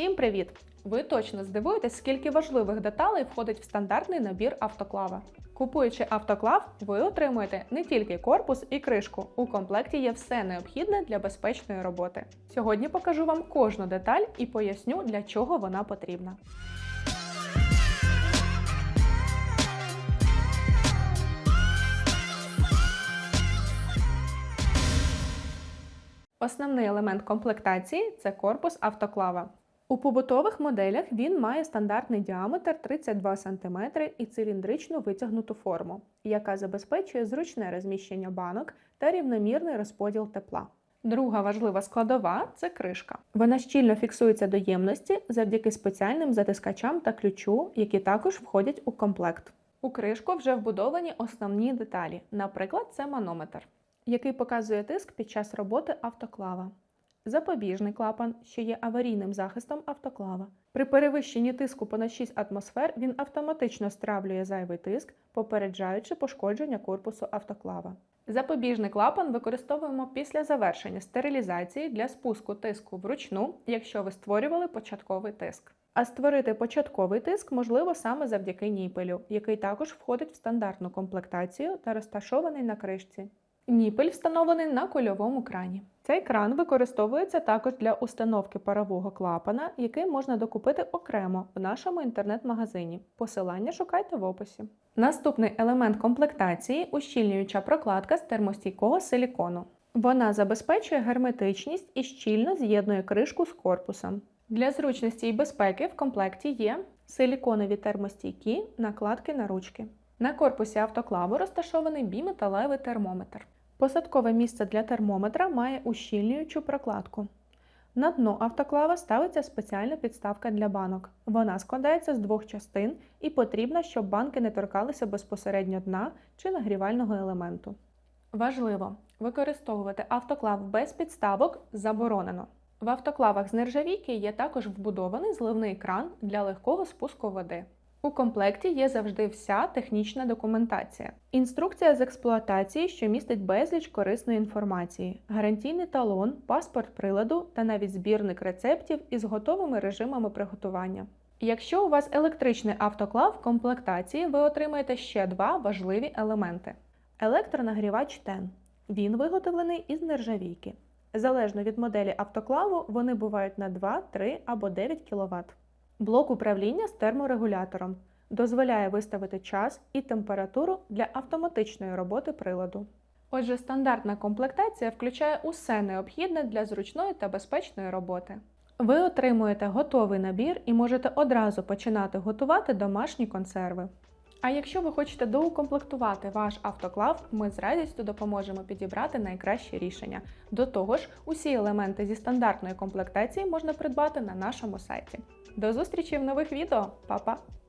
Всім привіт! Ви точно здивуєтесь, скільки важливих деталей входить в стандартний набір автоклава. Купуючи автоклав, ви отримуєте не тільки корпус і кришку. У комплекті є все необхідне для безпечної роботи. Сьогодні покажу вам кожну деталь і поясню, для чого вона потрібна. Основний елемент комплектації це корпус автоклава. У побутових моделях він має стандартний діаметр 32 см і циліндричну витягнуту форму, яка забезпечує зручне розміщення банок та рівномірний розподіл тепла. Друга важлива складова це кришка. Вона щільно фіксується до ємності завдяки спеціальним затискачам та ключу, які також входять у комплект. У кришку вже вбудовані основні деталі, наприклад, це манометр, який показує тиск під час роботи автоклава запобіжний клапан, що є аварійним захистом автоклава. При перевищенні тиску понад 6 атмосфер він автоматично стравлює зайвий тиск, попереджаючи пошкодження корпусу автоклава. Запобіжний клапан використовуємо після завершення стерилізації для спуску тиску вручну, якщо ви створювали початковий тиск. А створити початковий тиск можливо саме завдяки ніпелю, який також входить в стандартну комплектацію та розташований на кришці. Ніпель встановлений на кульовому крані. Цей кран використовується також для установки парового клапана, який можна докупити окремо в нашому інтернет-магазині. Посилання шукайте в описі. Наступний елемент комплектації ущільнююча прокладка з термостійкого силікону. Вона забезпечує герметичність і щільно з'єднує кришку з корпусом. Для зручності і безпеки в комплекті є силіконові термостійкі накладки на ручки. На корпусі автоклаву розташований біметалевий термометр. Посадкове місце для термометра має ущільнюючу прокладку. На дно автоклава ставиться спеціальна підставка для банок. Вона складається з двох частин і потрібна, щоб банки не торкалися безпосередньо дна чи нагрівального елементу. Важливо! Використовувати автоклав без підставок заборонено. В автоклавах з нержавійки є також вбудований зливний кран для легкого спуску води. У комплекті є завжди вся технічна документація, інструкція з експлуатації, що містить безліч корисної інформації, гарантійний талон, паспорт приладу та навіть збірник рецептів із готовими режимами приготування. Якщо у вас електричний автоклав в комплектації, ви отримаєте ще два важливі елементи: електронагрівач TEN. Він виготовлений із нержавійки. Залежно від моделі автоклаву, вони бувають на 2, 3 або 9 кВт. Блок управління з терморегулятором дозволяє виставити час і температуру для автоматичної роботи приладу. Отже, стандартна комплектація включає усе необхідне для зручної та безпечної роботи. Ви отримуєте готовий набір і можете одразу починати готувати домашні консерви. А якщо ви хочете доукомплектувати ваш автоклав, ми з радістю допоможемо підібрати найкраще рішення. До того ж, усі елементи зі стандартної комплектації можна придбати на нашому сайті. До зустрічі в нових відео, Па-па!